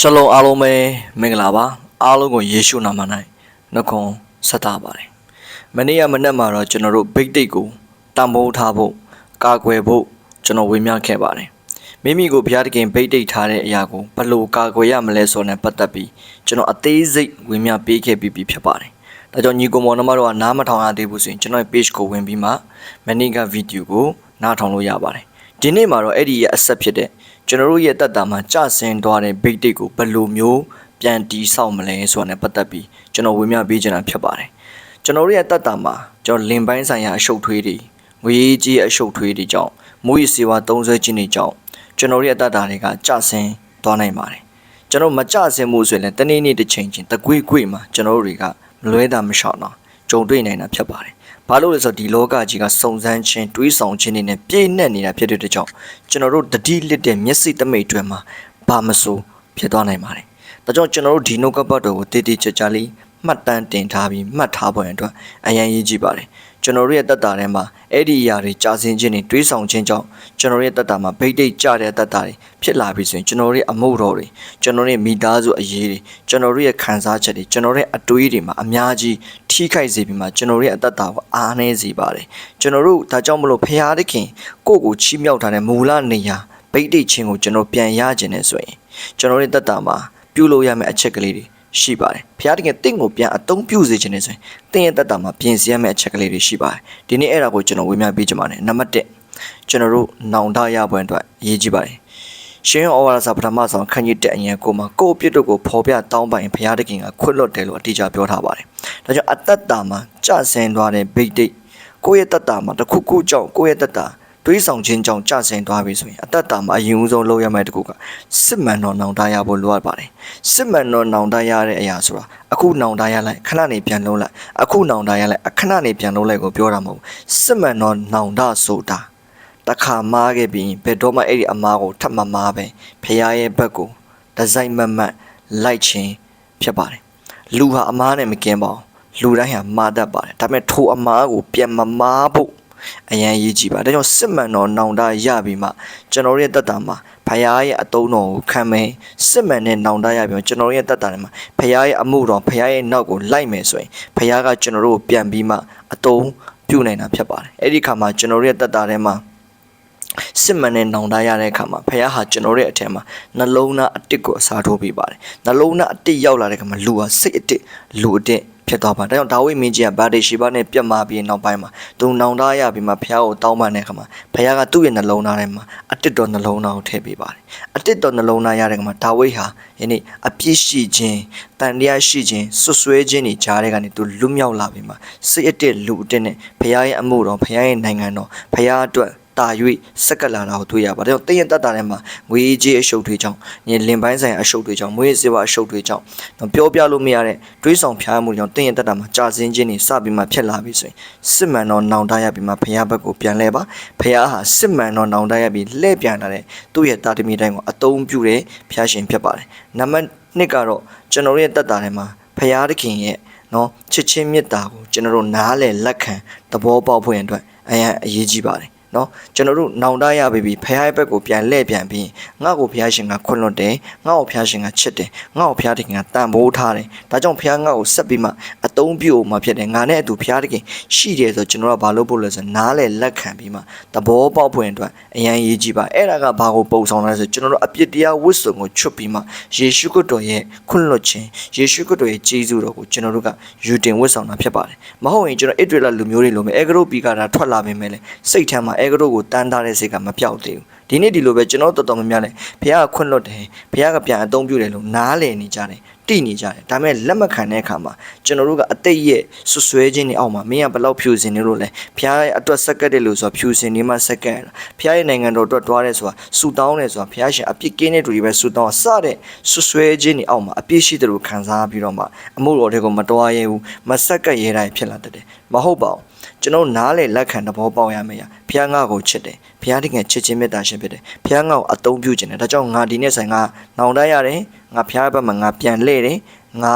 ရှလုံးအားလုံးပဲမင်္ဂလာပါအားလုံးကိုယေရှုနာမ၌နှုတ်ခွန်းဆက်တာပါတယ်မနေ့ကမနေ့မှာတော့ကျွန်တော်တို့ဘိတ်တိတ်ကိုတံမိုးထားဖို့ကာကွယ်ဖို့ကျွန်တော်ဝေမျှခဲ့ပါတယ်မိမိကိုဘုရားသခင်ဘိတ်တိတ်ထားတဲ့အရာကိုဘယ်လိုကာကွယ်ရမလဲဆိုတဲ့ပတ်သက်ပြီးကျွန်တော်အသေးစိတ်ဝေမျှပေးခဲ့ပြီးပြီဖြစ်ပါတယ်ဒါကြောင့်ညီကောင်မောင်နှမတို့ကနားမထောင်ရသေးဘူးဆိုရင်ကျွန်တော်ရဲ့ page ကိုဝင်ပြီးမှမနေ့ကဗီဒီယိုကိုနားထောင်လို့ရပါတယ်ဒီနေ့မှာတော့အဲ့ဒီရဲ့အဆက်ဖြစ်တဲ့ ကျွန်တော်တို့ရဲ့တက်တာမှာကြဆင်းသွားတဲ့ဘိတ်တိတ်ကိုဘယ်လိုမျိုးပြန်တီးဆောက်မလဲဆိုတာနဲ့ပတ်သက်ပြီးကျွန်တော်ဝေမျှပေးချင်တာဖြစ်ပါတယ်ကျွန်တော်တို့ရဲ့တက်တာမှာကျွန်တော်လင်ပိုင်းဆိုင်ရာအရှုပ်ထွေးတွေငွေကြီးအရှုပ်ထွေးတွေကြောင့်မိုးရီစေဝါသုံးဆွဲခြင်းတွေကြောင့်ကျွန်တော်တို့ရဲ့တက်တာတွေကကြဆင်းသွားနိုင်ပါတယ်ကျွန်တော်မကြဆင်းမှုဆိုရင်လည်းတနေ့နေ့တစ်ချိန်ချင်းတကွေ့ကွေ့မှာကျွန်တော်တို့တွေကမလွဲတာမလျှောက်တော့ကြုံတွေ့နိုင်တာဖြစ်ပါတယ် ဘာလို့လဲဆိုတော့ဒီလောကကြီးကစုံစမ်းခြင်းတွေးဆောင်ခြင်းတွေနဲ့ပြည့်နှက်နေတာဖြစ်တဲ့အတွက်ကြောင့်ကျွန်တော်တို့တတိလစ်တဲ့မျက်စိတမိတ်တွေမှာဘာမဆိုဖြစ်သွားနိုင်ပါတယ်။ဒါကြောင့်ကျွန်တော်တို့ဒီနှုတ်ကပတ်တော်ကိုတည်တည်ကြကြလေးမှတ်တမ်းတင်ထားပြီးမှတ်ထားဖို့အတွက်အရန်ရေးကြည့်ပါတယ်။ ကျွန်တော်တို့ရဲ့တက်တာထဲမှာအဲ့ဒီအရာတွေကြာစင်ခြင်းတွေတွေးဆောင်ခြင်းကြောင့်ကျွန်တော်တို့ရဲ့တက်တာမှာဗိတ်တိတ်ကြတဲ့တက်တာတွေဖြစ်လာပြီဆိုရင်ကျွန်တော်တို့ရဲ့အမှုတော်တွေကျွန်တော်တို့ရဲ့မိသားစုအရေးတွေကျွန်တော်တို့ရဲ့ခံစားချက်တွေကျွန်တော်တို့ရဲ့အတွေးတွေမှာအများကြီးထိခိုက်စေပြီးမှကျွန်တော်တို့ရဲ့အသက်တာကိုအားနည်းစေပါတယ်ကျွန်တော်တို့ဒါကြောင့်မလို့ဖရာသခင်ကိုယ့်ကိုချီးမြှောက်ထားတဲ့မူလနေရာဗိတ်တိတ်ခြင်းကိုကျွန်တော်ပြန်ရခြင်းနဲ့ဆိုရင်ကျွန်တော်တို့ရဲ့တက်တာမှာပြုလုပ်ရမယ့်အချက်ကလေးတွေ ရှိပါတယ်ဖရာတကယ်တင့်ကိုပြန်အသုံးပြုစေခြင်းနဲ့ဆိုရင်တင့်ရဲ့တက်တာမှာပြင်ဆင်ရမယ့်အချက်ကလေးတွေရှိပါတယ်ဒီနေ့အဲ့ဒါကိုကျွန်တော်ဝေမျှပေးချင်ပါတယ်နံပါတ်1ကျွန်တော်တို့နောင်တရပွဲအတွက်အရေးကြီးပါတယ်ရှင်ဩဝါဒစာပထမဆုံးခန်းကြီးတက်အရင်ကိုမှာကိုယ့်အပြစ်တို့ကိုဖော်ပြတောင်းပိုင်ဘုရားသခင်ကခွတ်လွတ်တယ်လို့အတိအကျပြောထားပါတယ်။ဒါကြောင့်အသက်တာမှာကြဆင်းသွားတဲ့ဗိတ်တိတ်ကိုယ့်ရဲ့တက်တာမှာတစ်ခုခုကြောင့်ကိုယ့်ရဲ့တက်တာ တွေးဆောင်ခြင်းကြောင့်ကြဆင်းသွားပြီဆိုရင်အသက်တာမှာအရင်ဦးဆုံးလုပ်ရမယ့်တစ်ခုကစစ်မှန်တော်နောင်တရဖို့လိုအပ်ပါတယ်။စစ်မှန်တော်နောင်တရတဲ့အရာဆိုတာအခုနောင်တရလိုက်ခဏနေပြန်လုံးလိုက်အခုနောင်တရလိုက်အခဏနေပြန်လုံးလိုက်ကိုပြောတာမဟုတ်ဘူးစစ်မှန်တော်နောင်တဆိုတာတခါမားခဲ့ပြီးဘယ်တော့မှအဲ့ဒီအမားကိုထပ်မမားပဲဖခင်ရဲ့ဘက်ကိုဒီဇိုင်းမတ်မတ်လိုက်ခြင်းဖြစ်ပါတယ်လူဟာအမားနဲ့မကင်းပါဘူးလူတိုင်းဟာမာတတ်ပါတယ်ဒါပေမဲ့ထိုအမားကိုပြန်မမားဖို့ အရန်ရေးကြည့်ပါဒါကြောင့်စစ်မှန်တော်နောင်တရပြီးမှကျွန်တော်ရဲ့တက်တာမှာဖခင်ရဲ့အတုံးတော်ကိုခံမယ်စစ်မှန်တဲ့နောင်တရပြီးမှကျွန်တော်ရဲ့တက်တာထဲမှာဖခင်ရဲ့အမှုတော်ဖခင်ရဲ့နောက်ကိုလိုက်မယ်ဆိုရင်ဖခင်ကကျွန်တော်တို့ကိုပြန်ပြီးမှအတုံးပြုနိုင်တာဖြစ်ပါတယ်အဲ့ဒီခါမှာကျွန်တော်ရဲ့တက်တာထဲမှာစစ်မှန်တဲ့နောင်တရတဲ့အခါမှာဖခင်ဟာကျွန်တော်ရဲ့အထက်မှာနှလုံးသားအတစ်ကိုအစားထိုးပေးပါတယ်နှလုံးသားအတစ်ရောက်လာတဲ့အခါမှာလူဟာစိတ်အတစ်လူအတစ် ဖြစ်သွားပါဒါကြောင့်ဒါဝိမင်းကြီးကဗာဒေရှိဘနဲ့ပြတ်မာပြီးနောက်ပိုင်းမှာသူနောင်တရပြီးမှဖခင်ကိုတောင်းပန်တဲ့အခါမှာဖခင်ကသူ့ရဲ့နှလုံးသားထဲမှာအတစ်တော်နှလုံးသားကိုထည့်ပေးပါတယ်အတစ်တော်နှလုံးသားရတဲ့အခါမှာဒါဝိဟာယနေ့အပြစ်ရှိခြင်းတန်တရားရှိခြင်းဆွဆွဲခြင်းတွေကြားတဲ့ကနေသူလွတ်မြောက်လာပြီးမှစိတ်အတစ်လူအတစ်နဲ့ဖခင်ရဲ့အမှုတော်ဖခင်ရဲ့နိုင်ငံတော်ဖခင်အတွက် တာ၍စက်ကလာတာကိုတွေ့ရပါတယ်။တရင်တက်တာထဲမှာငွေကြေးအရှုပ်တွေကြောင့်ညလင်ပိုင်းဆိုင်အရှုပ်တွေကြောင့်မွေးစေဝါအရှုပ်တွေကြောင့်ပြောပြလို့မရတဲ့တွေးဆောင်ဖျားမှုတွေကြောင့်တရင်တက်တာမှာကြာစင်းခြင်းတွေစပြီးမှဖြစ်လာပြီဆိုရင်စစ်မှန်သောနောင်တရပြီးမှဖရားဘက်ကိုပြန်လဲပါဖရားဟာစစ်မှန်သောနောင်တရပြီးလှည့်ပြန်လာတဲ့သူ့ရဲ့တာတမီတိုင်းကိုအသုံးပြုတဲ့ဖျားရှင်ဖြစ်ပါတယ်။နံပါတ်1ကတော့ကျွန်တော်ရဲ့တက်တာထဲမှာဖရားသခင်ရဲ့နော်ချစ်ချင်းမေတ္တာကိုကျွန်တော်တို့နားလည်လက်ခံသဘောပေါက်ဖို့ရန်အတွက်အရန်အရေးကြီးပါတယ် နော်ကျွန်တော်တို့နောင်တရပြီပြီဖခင်ရဲ့ဘက်ကိုပြန်လှည့်ပြန်ပြီးငါ့ကိုဖခင်ရှင်ကခွင့်လွတ်တယ်ငါ့ကိုဖခင်ရှင်ကချစ်တယ်ငါ့ကိုဖခင်တခင်ကတန်ဖိုးထားတယ်ဒါကြောင့်ဖခင်ငါ့ကိုဆက်ပြီးမှအသုံးပြုမှဖြစ်တယ်ငါနဲ့အတူဖခင်တခင်ရှိတယ်ဆိုကျွန်တော်ကဘာလို့ပို့လဲဆိုနားလေလက်ခံပြီးမှသဘောပေါက်ဖွင့်အတွက်အရန်ရေးကြည့်ပါအဲ့ဒါကဘာကိုပုံဆောင်လဲဆိုကျွန်တော်တို့အပြစ်တရားဝတ်စုံကိုချွတ်ပြီးမှယေရှုခရစ်တော်ရဲ့ခွင့်လွတ်ခြင်းယေရှုခရစ်တော်ရဲ့ကျေးဇူးတော်ကိုကျွန်တော်တို့ကယူတင်ဝတ်ဆောင်တာဖြစ်ပါတယ်မဟုတ်ရင်ကျွန်တော်ဣဒရလလူမျိုးတွေလိုမျိုးအေဂရုပီကာတာထွက်လာပေမဲ့လေစိတ်ထဲမှာအေဂရုကိုတန်းထားတဲ့စိတ်ကမပြောက်သေးဘူး ဒီနေ့ဒီလိုပဲကျွန်တော်တော်တော်များများလဲဘုရားကခွင့်လွတ်တယ်ဘုရားကပြန်အသုံးပြုတယ်လို့နားလည်နေကြတယ်တိနေကြတယ်ဒါပေမဲ့လက်မခံတဲ့အခါမှာကျွန်တော်တို့ကအတိတ်ရဲ့ဆွဆွဲခြင်းတွေအောက်မှာမင်းကဘယ်လောက်ဖြူစင်နေလို့လဲဘုရားရဲ့အတွက်စက္ကတ်တယ်လို့ဆိုတာဖြူစင်နေမှစက္ကတ်ဘုရားရဲ့နိုင်ငံတော်အတွက်တွားတယ်ဆိုတာဆူတောင်းတယ်ဆိုတာဘုရားရှင်အပြစ်ကင်းတဲ့သူတွေပဲဆူတောင်းစတဲ့ဆွဆွဲခြင်းတွေအောက်မှာအပြစ်ရှိတယ်လို့ခံစားပြီးတော့မှအမှုတော်တွေကိုမတွားရဲဘူးမစက္ကတ်ရဲတိုင်းဖြစ်လာတတ်တယ်မဟုတ်ပါဘူးကျွန်တော်နားလေလက်ခံသဘောပေါက်ရမယ်ဘုရားငါ့ကိုချစ်တယ်ဘုရားတကယ်ချစ်ခြင်းမေတ္တာရှင်ဖြစ်တယ်ဘုရားငါ့ကိုအသုံးပြုခြင်းတယ်ဒါကြောင့်ငါဒီနေ့ဆိုင်ကနောင်တရတယ်ငါဘုရားဘက်မှာငါပြန်လှည့်တယ်ငါ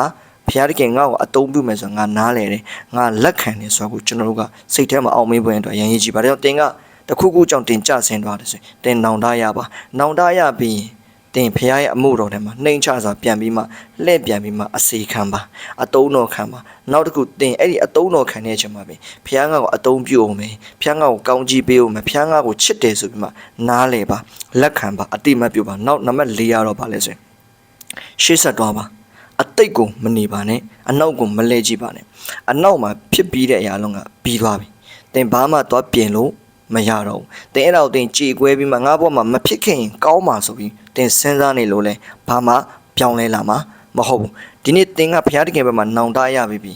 ဘုရားတကယ်ငါ့ကိုအသုံးပြုမယ်ဆိုတော့ငါနားလေတယ်ငါလက်ခံတယ်ဆိုတော့ကျွန်တော်တို့ကစိတ်ထဲမှာအောင်မေးပွင့်အတွက်ရန်ရည်ကြည့်ပါဒါကြောင့်တင်ကတခုခုကြောင့်တင်ကြဆင်းသွားတယ်ဆိုရင်တင်နောင်တရပါနောင်တရပြီး တင်ဖရားရဲ့အမှုတော်ထဲမှာနှိမ်ချစွာပြန်ပြီးမှလှည့်ပြန်ပြီးမှအစီခံပါအတုံးတော်ခံပါနောက်တစ်ခုတင်အဲ့ဒီအတုံးတော်ခံတဲ့အချိန်မှာပဲဖရားငါ့ကိုအတုံးပြုအောင်မယ်ဖရားငါ့ကိုကောင်းကြီးပေးအောင်မယ်ဖရားငါ့ကိုချစ်တယ်ဆိုပြီးမှနားလေပါလက်ခံပါအတိမတ်ပြုပါနောက်နံပါတ်၄ရတော့ပါလဲဆိုရင်ရှေ့ဆက်သွားပါအတိတ်ကိုမနေပါနဲ့အနောက်ကိုမလဲကြည့်ပါနဲ့အနောက်မှာဖြစ်ပြီးတဲ့အရာလုံးကပြီးသွားပြီတင်ဘာမှသွားပြင်လို့ မရတော့ဘူးတင်အဲ့ဒါကိုတင်ကြေကွဲပြီးမှငါ့ဘက်မှာမဖြစ်ခင်ကောင်းပါဆိုပြီးတင်စဉ်းစားနေလို့လဲဘာမှပြောင်းလဲလာမှာမဟုတ်ဘူးဒီနေ့တင်ကဘုရားတခင်ဘက်မှာနောင်တရပြီပြီ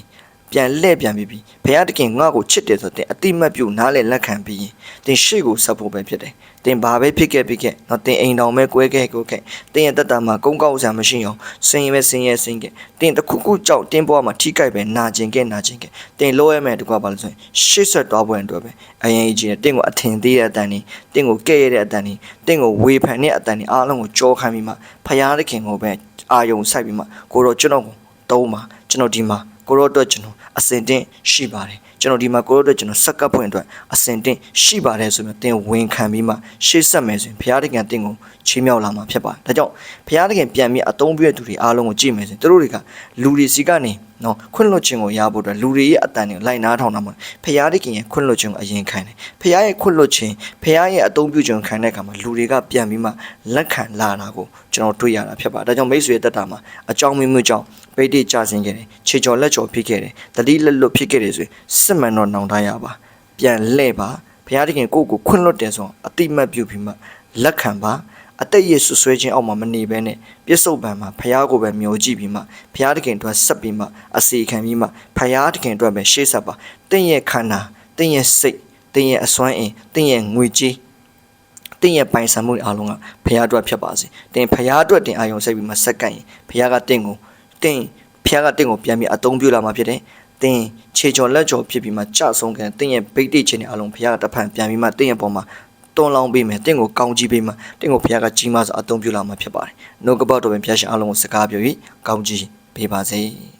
ပြန်လှည့်ပြန်ပြီးပြီဘုရားတခင်ငါ့ကိုချစ်တယ်ဆိုတော့တင်အတိမတ်ပြုနားလဲလက်ခံပြီးရင်တင်ရှေ့ကိုဆက်ဖို့ပဲဖြစ်တယ်တင်ဘာပဲဖြစ်ခဲ့ဖြစ်ခဲ့တော့တင်အိမ်တော်ပဲကွဲခဲ့ကိုခဲ့တင်ရဲ့တက်တာမှာကုန်းကောက်စရာမရှိအောင်စင်ရဲပဲစင်ရဲစင်ခဲ့တင်တစ်ခုခုကြောက်တင်ဘွားမှာထိကြိုက်ပဲနာကျင်ခဲ့နာကျင်ခဲ့တင်လိုရမယ်တကွာပါလို့ဆိုရင်ရှေ့ဆက်သွားဖို့အတွက်ပဲအရင်ကြီးတယ်တင်ကိုအထင်သေးတဲ့အတန်နေတင်ကိုကဲ့ရတဲ့အတန်နေတင်ကိုဝေဖန်တဲ့အတန်နေအားလုံးကိုကြောခံပြီးမှဖယားသခင်ကိုပဲအာယုံစိုက်ပြီးမှကိုတော့ကျွန်တော်ကိုတုံးပါကျွန်တော်ဒီမှာ ကိုရောအတွက်ကျွန်တော်အစင်တင်ရှိပါတယ်ကျွန်တော်ဒီမှာကိုရောအတွက်ကျွန်တော်စက္ကပ်ဖွင့်အတွက်အစင်တင်ရှိပါတယ်ဆိုပြီးတင်ဝင်ခံပြီးမှရှေ့ဆက်မယ်ဆိုရင်ဘုရားတခင်တင်ကိုချီးမြှောက်လာမှာဖြစ်ပါတယ်ဒါကြောင့်ဘုရားတခင်ပြန်ပြီးအသုံးပြတဲ့သူတွေအားလုံးကိုကြည့်မယ်ဆိုရင်သူတို့တွေကလူတွေစီကနေနော်ခွင့်လွှတ်ခြင်းကိုရဖို့အတွက်လူတွေရဲ့အတန်တွေကိုလိုက်နားထောင်တာမှာဘုရားတခင်ရဲ့ခွင့်လွှတ်ခြင်းကိုအရင်ခံတယ်ဘုရားရဲ့ခွင့်လွှတ်ခြင်းဘုရားရဲ့အသုံးပြုခြင်းကိုခံတဲ့အခါမှာလူတွေကပြန်ပြီးမှလက်ခံလာတာကိုကျွန်တော်တွေ့ရတာဖြစ်ပါတယ်ဒါကြောင့်မိတ်ဆွေရဲ့တက်တာမှာအကြောင်းမျိုးမျိုးကြောင့်ပိဋိကြဆင်းခဲ့တယ်ခြေချော်လက်ချော်ဖြစ်ခဲ့တယ်တတိလက်လွတ်ဖြစ်ခဲ့တယ်ဆိုရင်စစ်မှန်တော့နောင်တရပါပြန်လှဲ့ပါဘုရားတခင်ကိုယ့်ကိုခွင့်လွှတ်တယ်ဆိုတော့အတိမတ်ပြုပြီးမှလက်ခံပါ အသက်ရည်ဆွဆွဲခြင်းအောက်မှာမနေဘဲနဲ့ပြစ္ဆုတ်ပံမှာဖះကိုပဲမျောကြည့်ပြီးမှဖះတခင်အတွက်ဆက်ပြီးမှအစီခံပြီးမှဖះတခင်အတွက်ပဲရှေ့ဆက်ပါတင့်ရဲ့ခန္ဓာတင့်ရဲ့စိတ်တင့်ရဲ့အစွမ်းအင်တင့်ရဲ့ငွေကြေးတင်ရဲ့ပိုင်ဆိုင်မှုတွေအားလုံးကဖရားအတွက်ဖြစ်ပါစေ။တင်ဖရားအတွက်တင်အာယုံစိတ်ပြီးမှစက္ကန့်ရင်ဖရားကတင့်ကိုတင်ဖရားကတင့်ကိုပြန်ပြီးအသုံးပြုလာမှာဖြစ်တယ်။တင်ခြေချော်လက်ချော်ဖြစ်ပြီးမှကြဆုံးကန်တင်ရဲ့ဗိတ်တိခြင်းတွေအားလုံးဖရားကတဖန်ပြန်ပြီးမှတင်ရဲ့ပေါ်မှာ တွန်းလောင်းပေးမယ်တင့်ကိုကောင်းကြီးပေးမှတင့်ကိုဖရားကကြီးမားစွာအသုံးပြုလာမှာဖြစ်ပါတယ်။နှုတ်ကပတ်တော်ပင်ဖရားရှင်အားလုံးကိုစကားပြောပြီးကောင်းကြီးပေးပါစေ။